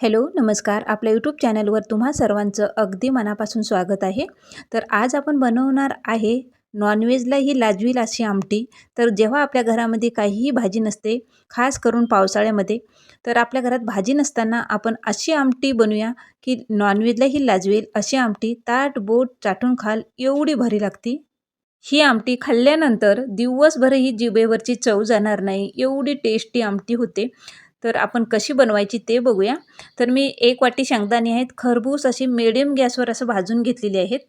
Hello नमस्कार. आपल्या YouTube चॅनलवर तुम्हा सर्वांचं अगदी मनापासून स्वागत आहे. तर आज आपण बनवणार आहे नॉनव्हेजला ही लाजवील अशी आमटी. तर जेव्हा आपल्या घरामध्ये काहीही भाजी नसते खास करून पावसाळ्यामध्ये तर आपल्या घरात भाजी नसताना आपण अशी आमटी बनवूया की नॉनव्हेजला ही लाजवेल अशी आमटी ताट बोट चाटून खाल एवढी भरी लागती. ही आमटी खाल्ल्यानंतर दिवसभरही जिबेवरची जिभेवरची चव जाणार नाही एवढी टेस्टी आमटी होते. तर आपण कशी बनवायची ते बघूया. तर मी एक वाटी शेंगदाणे आहेत खरबूस अशी मिडियम गॅसवर असं भाजून घेतलेली आहेत.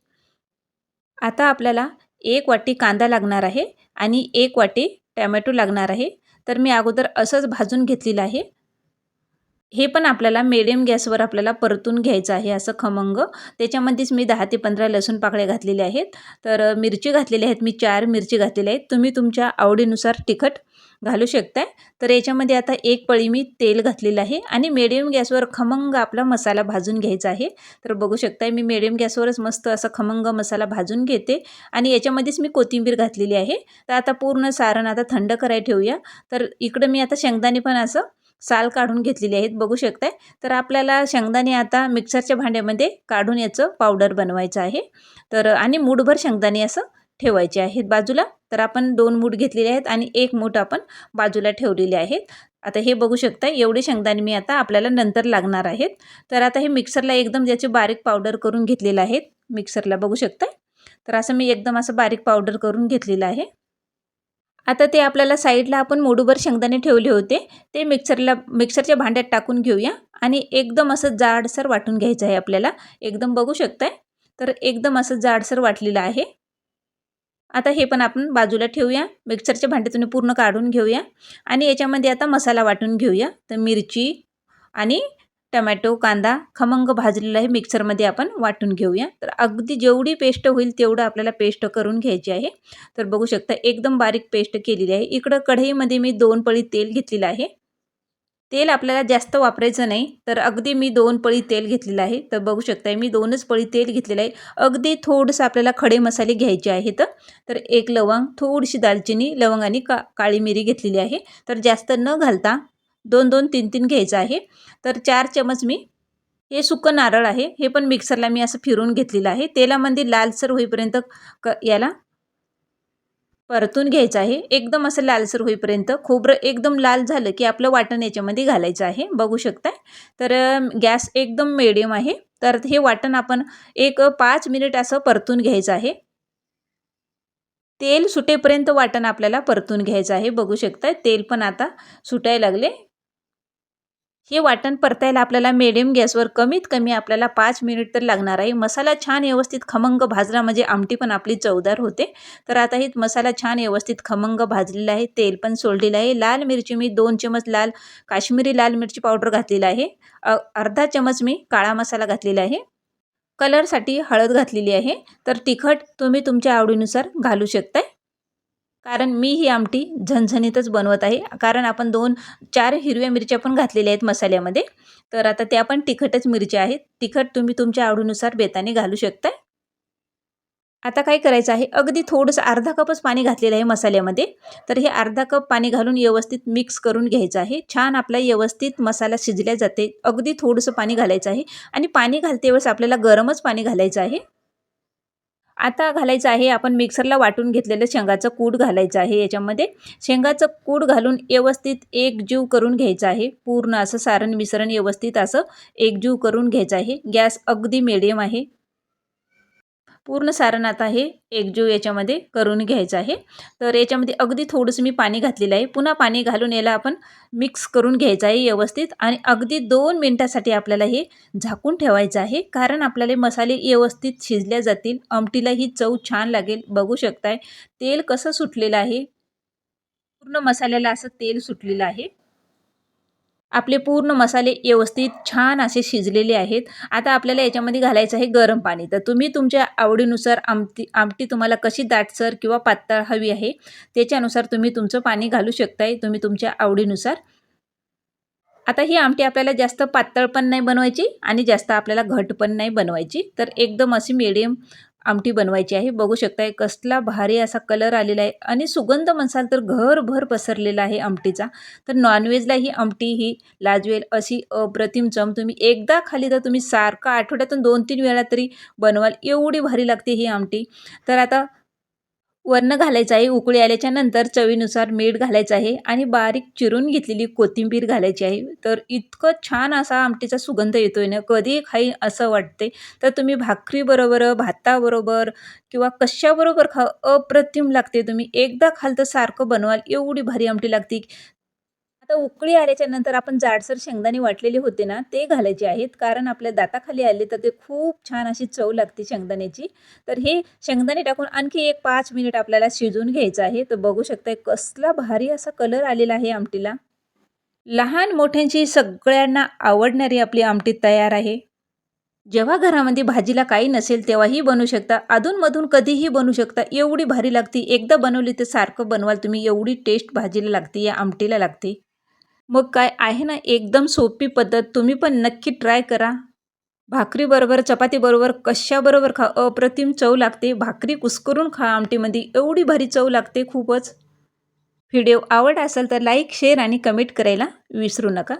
आता आपल्याला एक वाटी कांदा लागणार आहे आणि एक वाटी टॅमॅटो लागणार आहे. तर मी अगोदर असंच भाजून घेतलेलं आहे. हे पण आपल्याला मिडियम गॅसवर आपल्याला परतून घ्यायचं आहे असं खमंग. त्याच्यामध्येच मी दहा ते पंधरा लसूण पाकळ्या घातलेल्या आहेत. तर मिरची घातलेल्या आहेत मी चार मिरची घातलेल्या आहेत. तुम्ही तुमच्या आवडीनुसार तिखट घालू शकताय. तर याच्यामध्ये आता एक पळी मी तेल घातलेलं आहे आणि मिडियम गॅसवर खमंग आपला मसाला भाजून घ्यायचा आहे. तर बघू शकताय मी मिडियम गॅसवरच मस्त असा खमंग मसाला भाजून घेते. आणि याच्यामध्येच मी कोथिंबीर घातलेली आहे. तर आता पूर्ण सारण आता थंड करायला ठेवूया. तर इकडं मी आता शेंगदाणे पण असं साल काढून घेतलेली आहेत. बघू शकताय. तर आपल्याला शेंगदाणे आता मिक्सरच्या भांड्यामध्ये काढून याचं पावडर बनवायचं आहे. तर आणि मूठभर शेंगदाणे असं ठेवायचे आहेत बाजूला. तर आपण दोन मूठ घेतलेले आहेत आणि एक मूठ आपण बाजूला ठेवलेले आहेत. आता हे बघू शकता एवढे शेंगदाणे मी आता आपल्याला नंतर लागणार आहेत. तर आता हे मिक्सरला एकदम ज्याचे बारीक पावडर करून घेतलेलं आहेत. मिक्सरला बघू शकता. तर असं मी एकदम असं बारीक पावडर करून घेतलेलं आहे. आता ते आपल्याला साईडला आपण मोडूभर शेंगदाणे ठेवले होते. ते मिक्सरला मिक्सरच्या भांड्यात टाकून घेऊया आणि एकदम असं जाडसर वाटून घ्यायचं आहे आपल्याला. एकदम बघू शकताय? तर एकदम असं जाडसर वाटलेलं आहे. आता हे पण आपण बाजूला ठेवूया. मिक्सरच्या भांड्यातून पूर्ण काढून घेऊया. आणि याच्यामध्ये आता मसाला वाटून घेऊया. तर मिरची आणि टमॅटो कांदा खमंग भाजलेला आहे मिक्सरमध्ये आपण वाटून घेऊया. तर अगदी जेवढी पेस्ट होईल तेवढं आपल्याला पेस्ट करून घ्यायची आहे. तर बघू शकता एकदम बारीक पेस्ट केलेली आहे. इकडं कढईमध्ये मी दोन पळी तेल घेतलेलं आहे. तेल आपल्याला जास्त वापरायचं नाही. तर अगदी मी दोन पळी तेल घेतलेलं आहे. तर बघू शकताय मी दोनच पळी तेल घेतलेलं आहे. अगदी थोडंसं आपल्याला खडे मसाले घ्यायचे आहेत. तर एक लवंग थोडीशी दालचिनी लवंग आणि का काळी मिरी घेतलेली आहे. तर जास्त न घालता दोन दोन तीन तीन घ्यायचं आहे. तर चार चमच मी हे सुकं नारळ आहे. हे पण मिक्सरला मी असं फिरून घेतलेलं आहे. तेलामध्ये लालसर होईपर्यंत क याला परतून घ्यायचं आहे. एकदम असं लालसर होईपर्यंत खोबरं एकदम लाल झालं की आपलं वाटण याच्यामध्ये घालायचं आहे. बघू शकताय. तर गॅस एकदम मिडियम आहे. तर हे वाटण आपण एक पाच मिनिट असं परतून घ्यायचं आहे. तेल सुटेपर्यंत वाटण आपल्याला परतून घ्यायचं आहे. बघू शकताय. तेल पण आता सुटायला लागले. हे वाटण परतायला आपल्याला मिडियम गॅसवर कमीत कमी आपल्याला पाच मिनिट तर लागणार आहे. मसाला छान व्यवस्थित खमंग भाजला म्हणजे आमटी पण आपली चवदार होते. तर आता हे मसाला छान व्यवस्थित खमंग भाजलेला आहे. तेल पण सोडलेलं आहे. लाल मिरची मी दोन चमच लाल काश्मीरी लाल मिरची पावडर घातलेला आहे. अर्धा चमच मी काळा मसाला घातलेला आहे. कलरसाठी हळद घातलेली आहे. तर तिखट तुम्ही तुमच्या आवडीनुसार घालू शकताय. कारण मी ही आमटी झणझणीतच बनवत आहे. कारण आपण दोन चार हिरव्या मिरच्या पण घातलेल्या आहेत मसाल्यामध्ये. तर आता त्या पण तिखटच मिरच्या आहेत. तिखट तुम्ही तुमच्या आवडीनुसार बेताने घालू शकता आता काय करायचं आहे? अगदी थोडंसं अर्धा कपच पाणी घातलेलं आहे मसाल्यामध्ये. तर हे अर्धा कप पाणी घालून व्यवस्थित मिक्स करून घ्यायचं आहे. छान आपला व्यवस्थित मसाला शिजल्या जाते. अगदी थोडंसं पाणी घालायचं आहे. आणि पाणी घालते वेळेस आपल्याला गरमच पाणी घालायचं आहे. आता घालायचं आहे आपण मिक्सरला वाटून घेतलेलं शेंगाचं कूड घालायचं आहे याच्यामध्ये. शेंगाचं कूड घालून व्यवस्थित एकजीव करून घ्यायचं आहे. पूर्ण असं सारण मिश्रण व्यवस्थित असं एकजीव करून घ्यायचं आहे. गॅस अगदी मिडियम आहे. पूर्ण सारण आता हे एकजीव याच्यामध्ये करून घ्यायचं आहे. तर याच्यामध्ये अगदी थोडंसं मी पाणी घातलेलं आहे. पुन्हा पाणी घालून याला आपण मिक्स करून घ्यायचं आहे व्यवस्थित. आणि अगदी दोन मिनटासाठी आपल्याला हे झाकून ठेवायचं आहे. कारण आपल्याला मसाले व्यवस्थित शिजल्या जातील. आमटीला ही चव छान लागेल. बघू शकताय. तेल कसं सुटलेलं आहे? पूर्ण मसाल्याला असं तेल सुटलेलं आहे. आपले पूर्ण मसाले व्यवस्थित छान असे शिजलेले आहेत. आता आपल्याला याच्यामध्ये घालायचं आहे गरम पाणी. तर तुम्ही तुमच्या आवडीनुसार आमटी आमटी तुम्हाला कशी दाटसर किंवा पातळ हवी आहे त्याच्यानुसार तुम्ही तुमचं पाणी घालू शकताय. तुम्ही तुमच्या आवडीनुसार. आता ही आमटी आपल्याला जास्त पातळ पण नाही बनवायची आणि जास्त आपल्याला घट पण नाही बनवायची. तर एकदम अशी मिडियम आमटी बनवायची आहे. बघू शकताय कसला भारी असा कलर आलेला आहे आणि सुगंध म्हणसाल तर घरभर पसरलेला आहे आमटीचा. तर नॉनव्हेजला ही आमटी ही लाजवेल अशी अप्रतिम चम. तुम्ही एकदा खाली तर तुम्ही सारखं आठवड्यातून दोन तीन वेळा तरी बनवाल. एवढी भारी लागते ही आमटी. तर आता वरनं घालायचं आहे उकळी आल्याच्यानंतर चवीनुसार मीठ घालायचं आहे आणि बारीक चिरून घेतलेली कोथिंबीर घालायची आहे. तर इतकं छान असा आमटीचा सुगंध येतो आहे ना कधी खाई असं वाटते तर तुम्ही भाकरीबरोबर भाताबरोबर किंवा कशाबरोबर खा अप्रतिम लागते. तुम्ही एकदा खाल तर सारखं बनवाल एवढी भारी आमटी लागते. आता उकळी आल्याच्यानंतर आपण जाडसर शेंगदाणे वाटलेले होते ना ते घालायचे आहेत. कारण आपल्या दाताखाली आले तर ते खूप छान अशी चव लागते शेंगदाण्याची. तर हे शेंगदाणे टाकून आणखी एक पाच मिनिट आपल्याला शिजवून घ्यायचं आहे. तर बघू शकताय कसला भारी असा कलर आलेला आहे आमटीला. लहान मोठ्यांची सगळ्यांना आवडणारी आपली आमटी तयार आहे. जेव्हा घरामध्ये भाजीला काही नसेल तेव्हाही बनवू शकता. अधूनमधून कधीही बनवू शकता. एवढी भारी लागते. एकदा बनवली तर सारखं बनवाल तुम्ही. एवढी टेस्ट भाजीला लागते या आमटीला लागते. मग काय आहे ना एकदम सोपी पद्धत. तुम्ही पण नक्की ट्राय करा. भाकरीबरोबर चपातीबरोबर कशाबरोबर खा अप्रतिम चव लागते. भाकरी कुस्करून खा आमटीमध्ये. एवढी भारी चव लागते खूपच. व्हिडिओ आवड असेल तर लाईक शेअर आणि कमेंट करायला विसरू नका.